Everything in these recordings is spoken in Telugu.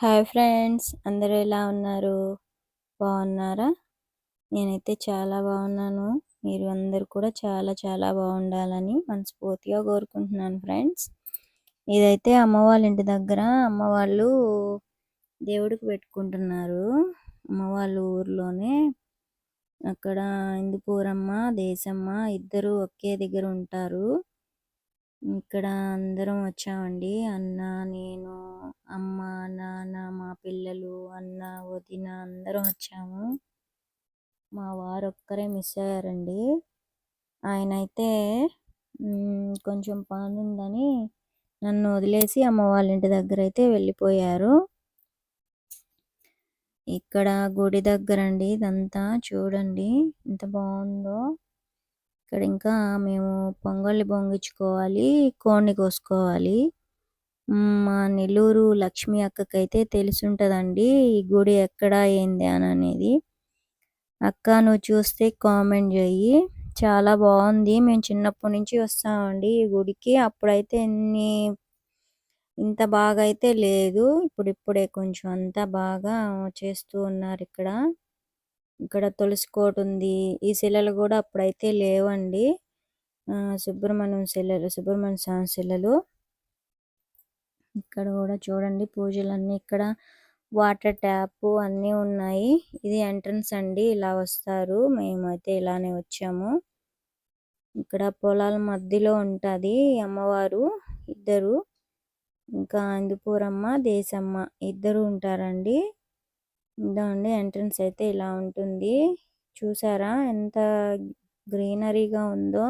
హాయ్ ఫ్రెండ్స్ అందరూ ఎలా ఉన్నారు? బాగున్నారా? నేనైతే చాలా బాగున్నాను. మీరు అందరు కూడా చాలా చాలా బాగుండాలని మనస్ఫూర్తిగా కోరుకుంటున్నాను ఫ్రెండ్స్ ఇదైతే అమ్మ వాళ్ళ ఇంటి దగ్గర అమ్మ వాళ్ళు దేవుడికి పెట్టుకుంటున్నారు. అమ్మ వాళ్ళ ఊర్లోనే. అక్కడ ఇందుపూరమ్మ దేశమ్మ ఇద్దరు ఒకే దగ్గర ఉంటారు. ఇక్కడ అందరం వచ్చామండి. అన్న నేను అమ్మ నాన్న మా పిల్లలు అన్న వదిన అందరం వచ్చాము. మా వారు ఒక్కరే మిస్ అయ్యారండి. ఆయన అయితే కొంచెం పని ఉందని నన్ను వదిలేసి అమ్మ వాళ్ళ ఇంటి దగ్గర అయితే వెళ్ళిపోయారు. ఇక్కడ గుడి దగ్గర అండి ఇదంతా చూడండి. ఎంత బాగుందో. ఇక్కడ ఇంకా మేము పొంగల్ని పొంగించుకోవాలి కోడిని కోసుకోవాలి. మా నెల్లూరు లక్ష్మి అక్కకైతే తెలిసుంటుందండి ఈ గుడి ఎక్కడ ఏంది అని అనేది అక్క నువ్వు చూస్తే కామెంట్ చెయ్యి. చాలా బాగుంది మేము చిన్నప్పటి నుంచి వస్తామండి ఈ గుడికి. అప్పుడైతే ఎన్ని ఇంత బాగా అయితే లేదు. ఇప్పుడు ఇప్పుడే కొంచెం అంతా బాగా చేస్తూ ఉన్నారు ఇక్కడ. ఇక్కడ తులసి కోట ఉంది. ఈ శిలలు కూడా అప్పుడైతే లేవండి. సుబ్రహ్మణ్యం శిలలు సుబ్రహ్మణ్య స్వామి శిలలు. ఇక్కడ కూడా చూడండి పూజలు అన్ని ఇక్కడ. వాటర్ ట్యాప్ అన్నీ ఉన్నాయి. ఇది ఎంట్రన్స్ అండి. ఇలా వస్తారు. మేమైతే ఇలానే వచ్చాము. ఇక్కడ పొలాల మధ్యలో ఉంటుంది అమ్మవారు ఇద్దరు. ఇంకా అందుపూరమ్మ దేశమ్మ ఇద్దరు ఉంటారండి. ఇదండి ఎంట్రన్స్ అయితే ఇలా ఉంటుంది. చూసారా ఎంత గ్రీనరీగా ఉందో.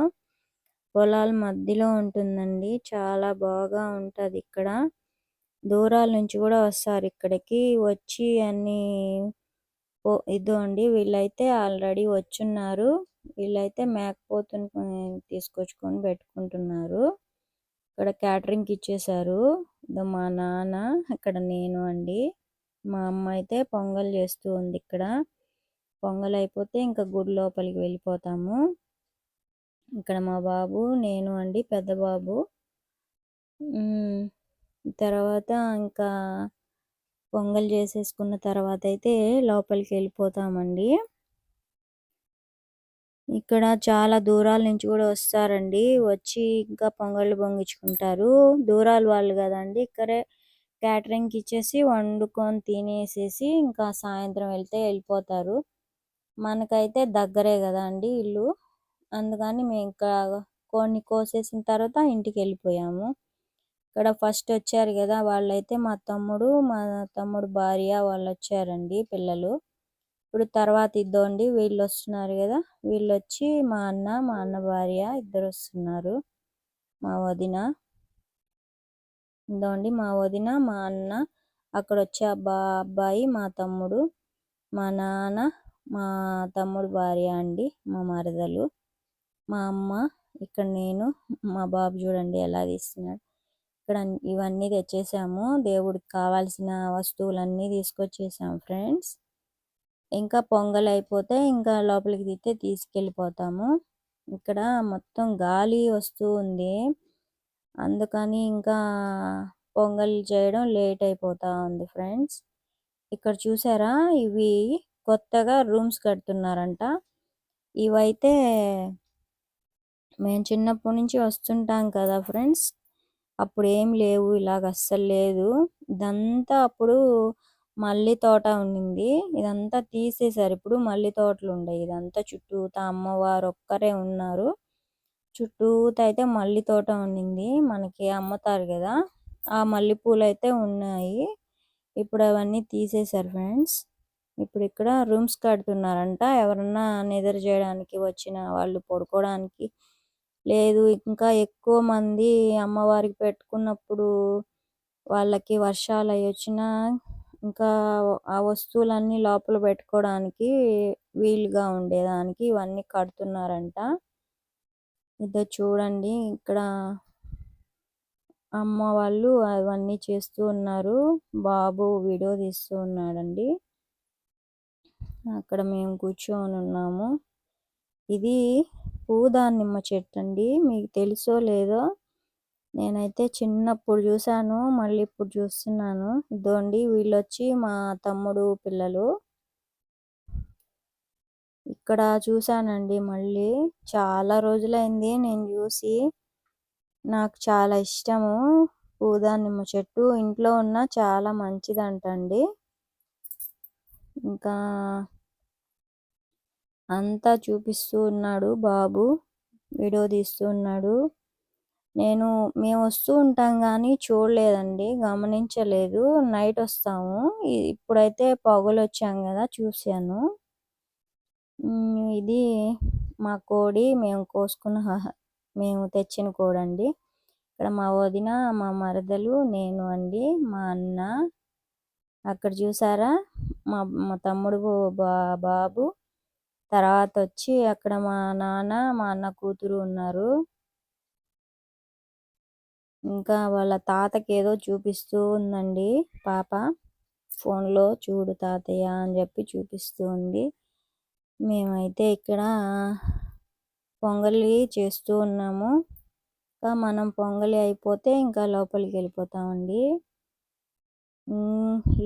పొలాల మధ్యలో ఉంటుందండి. చాలా బాగా ఉంటుంది ఇక్కడ. దూరాల నుంచి కూడా వస్తారు ఇక్కడికి. వచ్చి అన్ని ఇదో అండి వీళ్ళైతే ఆల్రెడీ వచ్చున్నారు. వీళ్ళైతే మేకపోతుని తీసుకొచ్చుకొని పెట్టుకుంటున్నారు. ఇక్కడ క్యాటరింగ్కి ఇచ్చేసారు మా నాన్న ఇక్కడ నేను అండి. మా అమ్మ అయితే పొంగల్ చేస్తూ ఉంది ఇక్కడ. పొంగల్ అయిపోతే ఇంకా గుడి లోపలికి వెళ్ళిపోతాము. ఇక్కడ మా బాబు నేను అండి పెద్ద బాబు. తర్వాత ఇంకా పొంగల్ చేసేసుకున్న తర్వాత అయితే లోపలికి వెళ్ళిపోతామండి. ఇక్కడ చాలా దూరాల నుంచి కూడా వస్తారండి. వచ్చి ఇంకా పొంగళ్ళు పొంగించుకుంటారు. దూరాల వాళ్ళు కదండి ఇక్కడే క్యాటరింగ్కి ఇచ్చేసి వండుకొని తినేసేసి ఇంకా సాయంత్రం వెళ్తే వెళ్ళిపోతారు. మనకైతే దగ్గరే కదా అండి ఇల్లు. అందుకని మేము ఇంకా కొన్ని కోసేసిన తర్వాత ఇంటికి వెళ్ళిపోయాము. ఇక్కడ ఫస్ట్ వచ్చారు కదా వాళ్ళైతే మా తమ్ముడు మా తమ్ముడు భార్య వాళ్ళు వచ్చారండి పిల్లలు. ఇప్పుడు తర్వాత ఇద్దోండి వీళ్ళు వస్తున్నారు కదా వీళ్ళు వచ్చి మా అన్న మా అన్న భార్య ఇద్దరు వస్తున్నారు మా వదిన. ఇదండి మా వదిన మా అన్న అక్కడ వచ్చే అబ్బా అబ్బాయి మా తమ్ముడు మా నాన్న మా తమ్ముడు భార్య అండి మా మరదలు మా అమ్మ ఇక్కడ నేను మా బాబు చూడండి ఎలా తీస్తున్నాడు. ఇక్కడ ఇవన్నీ తెచ్చేసాము దేవుడికి కావాల్సిన వస్తువులన్నీ తీసుకొచ్చేసాము ఫ్రెండ్స్. ఇంకా పొంగల్ అయిపోతే ఇంకా లోపలికి తీస్తే తీసుకెళ్ళిపోతాము. ఇక్కడ మొత్తం గాలి వస్తూ ఉంది. అందుకని ఇంకా పొంగల్ చేయడం లేట్ అయిపోతా ఉంది ఫ్రెండ్స్. ఇక్కడ చూసారా? ఇవి కొత్తగా రూమ్స్ కడుతున్నారంట. ఇవైతే మేము చిన్నప్పటి నుంచి వస్తుంటాం కదా ఫ్రెండ్స్. అప్పుడు ఏం లేవు ఇలాగ అస్సలు లేదు. ఇదంతా అప్పుడు మల్లి తోట ఉండింది ఇదంతా తీసేశారు. ఇప్పుడు మల్లి తోటలు ఉండయి. ఇదంతా చుట్టూతా అమ్మవారు ఒక్కరే ఉన్నారు. చుట్టూతో అయితే మల్లి తోట ఉండింది. మనకి అమ్ముతారు కదా ఆ మల్లెపూలు అయితే ఉన్నాయి. ఇప్పుడు అవన్నీ తీసేశారు ఫ్రెండ్స్. ఇప్పుడు ఇక్కడ రూమ్స్ కడుతున్నారంట. ఎవరన్నా నిద్ర చేయడానికి వచ్చిన వాళ్ళు పడుకోవడానికి లేదు. ఇంకా ఎక్కువ మంది అమ్మవారికి పెట్టుకున్నప్పుడు వాళ్ళకి వర్షాలు అవి వచ్చినా ఇంకా ఆ వస్తువులన్నీ లోపల పెట్టుకోవడానికి వీలుగా ఉండేదానికి ఇవన్నీ కడుతున్నారంట. ఇదో చూడండి ఇక్కడ అమ్మ వాళ్ళు అవన్నీ చేస్తూ ఉన్నారు. బాబు వీడియో తీస్తూ ఉన్నాడండి. అక్కడ మేము కూర్చొని ఉన్నాము. ఇది పూదానిమ్మ చెట్టు అండి మీకు తెలుసో లేదో నేనైతే చిన్నప్పుడు చూసాను మళ్ళీ ఇప్పుడు చూస్తున్నాను. ఇదోండి వీళ్ళొచ్చి మా తమ్ముడు పిల్లలు ఇక్కడ చూసానండి మళ్ళీ. చాలా రోజులైంది నేను చూసి. నాకు చాలా ఇష్టము పూదానిమ్మ చెట్టు ఇంట్లో ఉన్న చాలా మంచిదంటండి. ఇంకా అంతా చూపిస్తూ ఉన్నాడు బాబు. వీడియో తీస్తూ ఉన్నాడు. నేను మేము వస్తూ ఉంటాం కానీ చూడలేదండి. గమనించలేదు. నైట్ వస్తాము. ఇప్పుడైతే పొగలు వచ్చాం కదా చూశాను. ఇది మా కోడి మేము కోసుకున్న మేము తెచ్చిన కోడండి. ఇక్కడ మా వదిన మా మరదలు నేను అండి మా అన్న. అక్కడ చూసారా? మా మా తమ్ముడు బా బాబు. తర్వాత వచ్చి అక్కడ మా నాన్న మా అన్న కూతురు ఉన్నారు. ఇంకా వాళ్ళ తాతకి ఏదో చూపిస్తూ ఉందండి పాప. ఫోన్లో చూడు తాతయ్య అని చెప్పి చూపిస్తూ ఉంది. మేమైతే ఇక్కడ పొంగలి చేస్తూ ఉన్నాము. ఇంకా మనం పొంగలి అయిపోతే ఇంకా లోపలికి వెళ్ళిపోతామండి.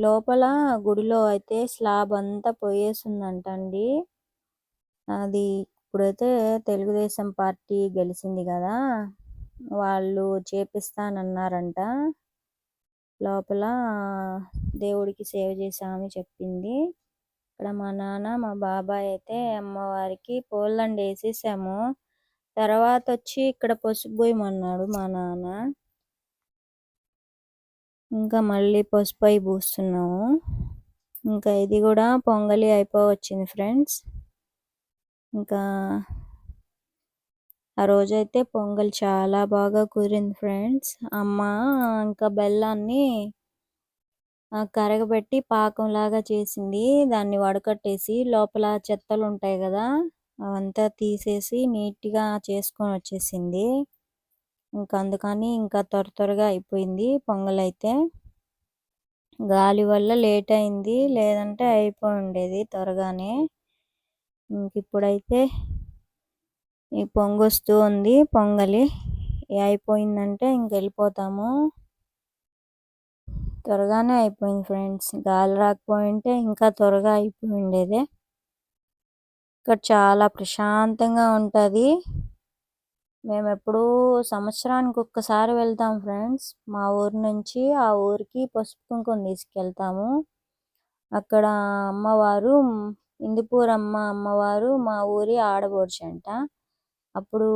లోపల గుడిలో అయితే స్లాబ్ అంతా పోయేసిందంట అండి అది ఇప్పుడైతే తెలుగుదేశం పార్టీ గెలిచింది కదా వాళ్ళు చేపిస్తానన్నారంట. లోపల దేవుడికి సేవ చేశామని చెప్పింది. ఇక్కడ మా నాన్న మా బాబాయ్ అయితే అమ్మవారికి పూలదండ వేసేసాము తర్వాత వచ్చి ఇక్కడ పసుపు పోయమన్నాడు మా నాన్న. ఇంకా మళ్ళీ పసుపు అయి పూస్తున్నాము. ఇంకా ఇది కూడా పొంగలి అయిపోవచ్చింది ఫ్రెండ్స్. ఇంకా ఆ రోజైతే పొంగల్ చాలా బాగా కుదిరింది ఫ్రెండ్స్. అమ్మ ఇంకా బెల్లాన్ని కరగబెట్టి పాకంలాగా చేసింది. దాన్ని వడకట్టేసి లోపల చెత్తలు ఉంటాయి కదా అవంతా తీసేసి నీట్గా చేసుకొని వచ్చేసింది. ఇంకా అందుకని ఇంకా త్వర త్వరగా అయిపోయింది పొంగల్ అయితే గాలి వల్ల లేట్ అయింది లేదంటే అయిపోయి ఉండేది త్వరగానే. ఇంక ఇప్పుడైతే ఈ పొంగొస్తూ ఉంది పొంగలి. అయిపోయిందంటే ఇంక వెళ్ళిపోతాము. త్వరగానే అయిపోయింది ఫ్రెండ్స్. గాలి రాకపోయింటే ఇంకా త్వరగా అయిపోయి ఉండేదే ఇక్కడ చాలా ప్రశాంతంగా ఉంటుంది. మేము ఎప్పుడూ సంవత్సరానికి ఒక్కసారి వెళ్తాం ఫ్రెండ్స్. మా ఊరు నుంచి ఆ ఊరికి పసుపు కుంకుమ తీసుకెళ్తాము. అక్కడ అమ్మవారు ఇందిపూరమ్మ అమ్మవారు మా ఊరి ఆడబోడ్చంట అప్పుడు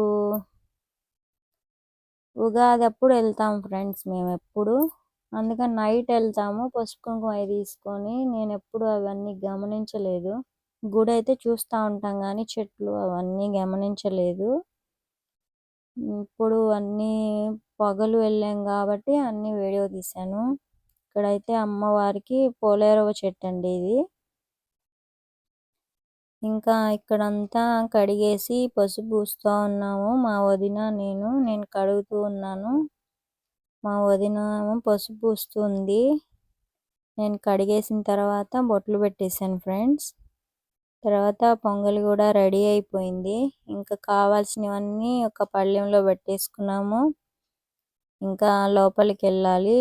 ఉగాది అప్పుడు వెళ్తాం ఫ్రెండ్స్ మేము ఎప్పుడు. అందుకని నైట్ వెళ్తాము. పసుపు కుంకుమ తీసుకొని నేను ఎప్పుడు అవన్నీ గమనించలేదు. గుడి అయితే చూస్తూ ఉంటాం కానీ చెట్లు అవన్నీ గమనించలేదు. ఇప్పుడు అన్నీ పొగలు వెళ్ళాం కాబట్టి అన్ని వీడియో తీశాను. ఇక్కడైతే అమ్మవారికి పోలేరవ చెట్టు అండి ఇది. ఇంకా ఇక్కడంతా కడిగేసి పసుపు పూస్తూ ఉన్నాము. మా వదిన నేను నేను కడుగుతూ ఉన్నాను. మా వదిన పసుపు పూస్తుంది నేను కడిగేసిన తర్వాత బొట్లు పెట్టేశాను ఫ్రెండ్స్. తర్వాత పొంగల్ కూడా రెడీ అయిపోయింది. ఇంకా కావాల్సినవన్నీ ఒక పళ్ళెంలో పెట్టేసుకున్నాము. ఇంకా లోపలికి వెళ్ళాలి.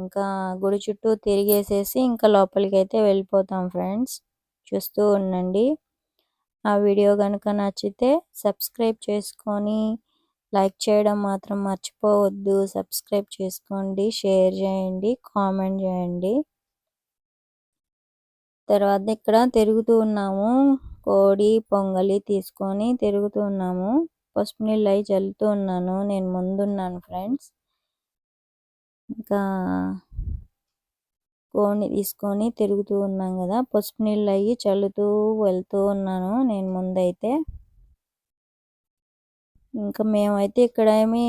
ఇంకా గుడి చుట్టూ తిరిగేసేసి ఇంకా లోపలికి అయితే వెళ్ళిపోతాం ఫ్రెండ్స్. చూస్తూ ఉండండి. ఆ వీడియో కనుక నచ్చితే సబ్స్క్రైబ్ చేసుకొని లైక్ చేయడం మాత్రం మర్చిపోవద్దు. సబ్స్క్రైబ్ చేసుకోండి షేర్ చేయండి కామెంట్ చేయండి. తర్వాత ఇక్కడ తిరుగుతూ ఉన్నాము. కోడి పొంగలి తీసుకొని తిరుగుతూ ఉన్నాము. పసుపు నీళ్ళు అవి చల్లుతూ ఉన్నాను. నేను ముందున్నాను ఫ్రెండ్స్. ఇంకా కోడిని తీసుకొని తిరుగుతూ ఉన్నాం కదా. పసుపు నీళ్ళు అయ్యి చల్లుతూ వెళ్తూ ఉన్నాను నేను ముందైతే. ఇంకా మేమైతే ఇక్కడ ఏమి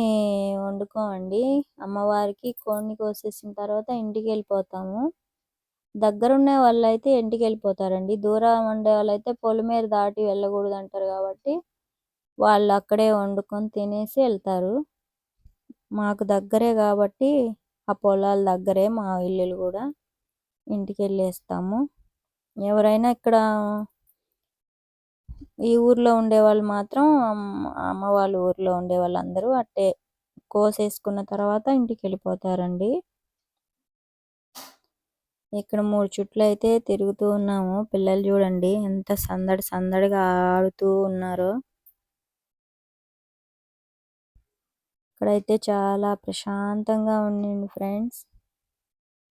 వండుకోమండి. అమ్మవారికి కోడిని కోసేసిన తర్వాత ఇంటికి వెళ్ళిపోతాము దగ్గరున్న వాళ్ళు అయితే ఇంటికి వెళ్ళిపోతారండి దూరం ఉండే వాళ్ళు అయితే పొలిమేర దాటి వెళ్ళకూడదు అంటారు కాబట్టి వాళ్ళు అక్కడే వండుకొని తినేసి వెళ్తారు. మాకు దగ్గరే కాబట్టి ఆ పొలాల దగ్గరే మా ఇల్లులు కూడా ఇంటికి వెళ్ళేస్తాము ఎవరైనా ఇక్కడ ఈ ఊర్లో ఉండేవాళ్ళు మాత్రం అమ్మ వాళ్ళ ఊర్లో ఉండే వాళ్ళందరూ అట్టే కోసేసుకున్న తర్వాత ఇంటికి వెళ్ళిపోతారండి ఇక్కడ మూడు చుట్లు అయితే తిరుగుతూ ఉన్నాము. పిల్లలు చూడండి ఎంత సందడి సందడిగా ఆడుతూ ఉన్నారో. ఇక్కడైతే చాలా ప్రశాంతంగా ఉండింది ఫ్రెండ్స్.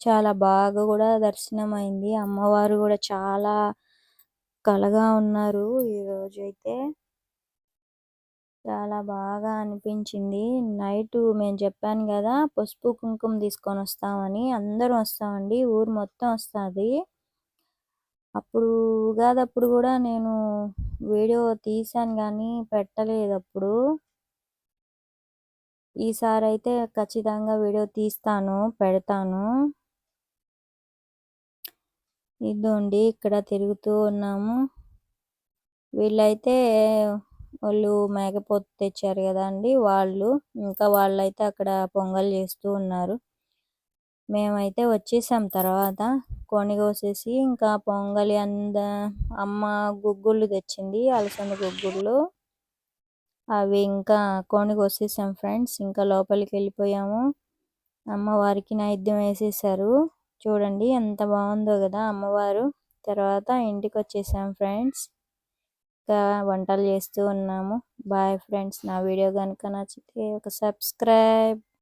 చాలా బాగా కూడా దర్శనం అయింది అమ్మవారు కూడా చాలా కలగా ఉన్నారు ఈ రోజు అయితే చాలా బాగా అనిపించింది. నైట్ మేము చెప్పాను కదా పసుపు కుంకుమ తీసుకొని వస్తామని అందరం వస్తామండి ఊరు మొత్తం వస్తుంది. అప్పుడు ఉగాదప్పుడు కూడా నేను వీడియో తీశాను కానీ పెట్టలేదు అప్పుడు. ఈసారి అయితే ఖచ్చితంగా వీడియో తీస్తాను పెడతాను. ఇదండి ఇక్కడ తిరుగుతూ ఉన్నాము. వీళ్ళైతే వాళ్ళు మేకపోతు తెచ్చారు కదా అండి వాళ్ళు. ఇంకా వాళ్ళైతే అక్కడ పొంగల్ చేస్తూ ఉన్నారు. మేమైతే వచ్చేసాం తర్వాత కొని కోసేసి ఇంకా పొంగలి అంద అమ్మ గుగ్గుళ్ళు తెచ్చింది అలసంద గుగ్గుళ్ళు. అవి ఇంకా కొని కోసేసాం ఫ్రెండ్స్ ఇంకా లోపలికి వెళ్ళిపోయాము అమ్మవారికి నైద్యం వేసేసారు చూడండి ఎంత బాగుందో కదా అమ్మవారు. తర్వాత ఇంటికి వచ్చేసాం ఫ్రెండ్స్. ఇంకా వంటలు చేస్తూ ఉన్నాము. Bye friends. నా వీడియో కనుక నచ్చితే ఒక సబ్స్క్రైబ్